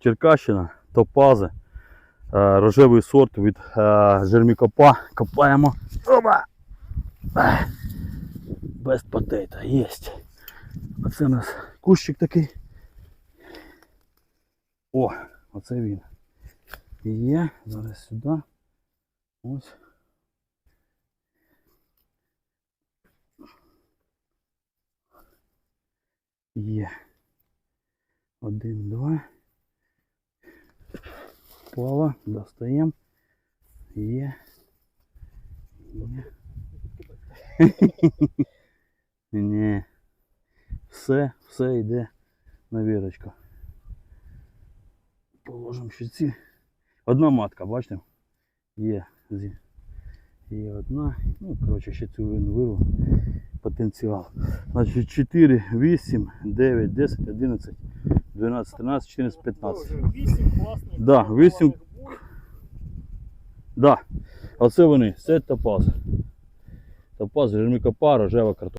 Черкащина, топази, е, рожевий сорт від е, жермікопа. Копаємо. Оба! Без потейта, єсть. Оце у нас кущик такий. О, оце він. Є. Зараз сюди. Ось. Є. Один, два. Плава, достаємо. Є. Є. Ні. Все, все йде на вірочку. Положимо ще ці. Одна матка, бачите? Є. Є одна. Ну, коротше, ще цю вирву. Потенціал. Значить 4, 8, 9, 10, 11, 12, 13, 14, 15. 8 класних. Да, вісім. Да. Оце вони, це топаз. Топаз, жермікопа, рожева картопля.